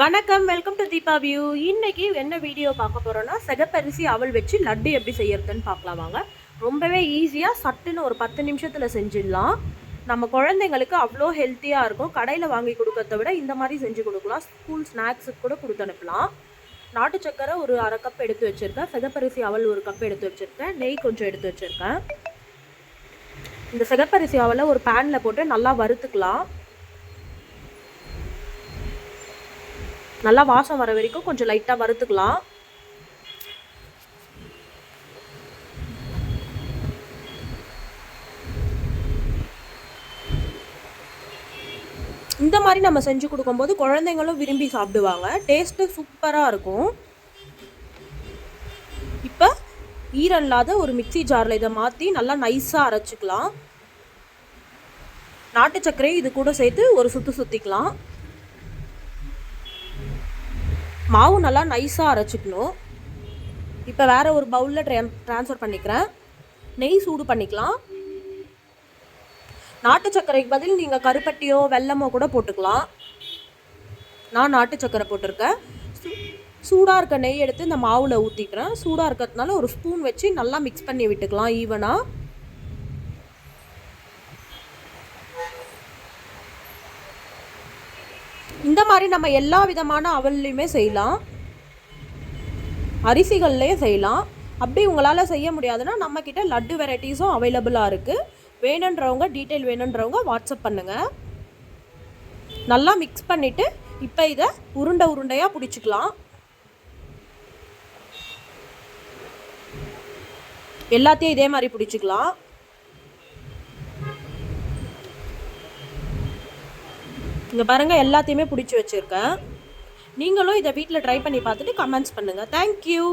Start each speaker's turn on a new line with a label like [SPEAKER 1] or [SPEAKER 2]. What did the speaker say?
[SPEAKER 1] வணக்கம் welcome to Deepa view இன்னைக்கு என்ன வீடியோ பார்க்க போகிறோன்னா செகப்பரிசி அவள் வச்சு லட்டு எப்படி செய்யறதுன்னு பார்க்கலாம் வாங்க. ரொம்பவே ஈஸியாக சட்டுன்னு ஒரு பத்து நிமிஷத்தில் செஞ்சிடலாம். நம்ம குழந்தைங்களுக்கு அவ்வளோ ஹெல்த்தியாக இருக்கும். கடையில் வாங்கி கொடுக்கறத விட இந்த மாதிரி செஞ்சு கொடுக்கலாம். ஸ்கூல் ஸ்நாக்ஸுக்கு கூட கொடுத்து அனுப்பலாம். நாட்டு சக்கரை ஒரு அரை கப் எடுத்து வச்சுருக்கேன். செகப்பரிசி அவள் ஒரு கப் எடுத்து வச்சுருக்கேன். நெய் கொஞ்சம் எடுத்து வச்சுருக்கேன். இந்த செகப்பரிசி அவலை ஒரு பேனில் போட்டு நல்லா வறுத்துக்கலாம். நல்லா வாசம் வர வரைக்கும் கொஞ்சம் லைட்டாக வறுத்துக்கலாம். இந்த மாதிரி நம்ம செஞ்சு கொடுக்கும்போது குழந்தைங்களும் விரும்பி சாப்பிடுவாங்க. டேஸ்ட்டு சூப்பராக இருக்கும். இப்போ ஈரம் இல்லாத ஒரு மிக்ஸி ஜாரில் இதை மாற்றி நல்லா நைஸாக அரைச்சிக்கலாம். நாட்டு சர்க்கரையும் இது கூட சேர்த்து ஒரு சுற்று சுற்றிக்கலாம் மாவு நல்லா நைஸாக அரைச்சிக்கணும். இப்போ வேறு ஒரு பவுலில் ட்ரே ட்ரான்ஸ்ஃபர் பண்ணிக்கிறேன். நெய் சூடு பண்ணிக்கலாம். நாட்டு சர்க்கரைக்கு பதில் நீங்கள் கருப்பட்டியோ வெல்லமோ கூட போட்டுக்கலாம். நான் நாட்டு சர்க்கரை போட்டிருக்கேன். சூடாக இருக்க நெய் எடுத்து இந்த மாவில் ஊற்றிக்கிறேன் சூடாக இருக்கிறதுனால ஒரு ஸ்பூன் வச்சு நல்லா மிக்ஸ் பண்ணி விட்டுக்கலாம் ஈவனாக இந்த மாதிரி நம்ம எல்லா விதமான அவல்லையுமே செய்யலாம். அரிசிகள்லேயும் செய்யலாம். அப்படி உங்களால் செய்ய முடியாதுன்னா நம்மக்கிட்ட லட்டு வெரைட்டிஸும் அவைலபிளாக இருக்குது வேணுன்றவங்க டீட்டெயில் வேணுன்றவங்க வாட்ஸ்அப் பண்ணுங்கள் நல்லா மிக்ஸ் பண்ணிவிட்டு இப்போ இதை உருண்டை உருண்டையாக பிடிச்சிக்கலாம். எல்லாத்தையும் இதே மாதிரி பிடிச்சிக்கலாம். இங்கே பாருங்கள் எல்லாத்தையுமே பிடிச்சி வச்சுருக்கேன். நீங்களும் இதை வீட்டில் ட்ரை பண்ணி பார்த்துட்டு கமெண்ட்ஸ் பண்ணுங்கள் தேங்க்யூ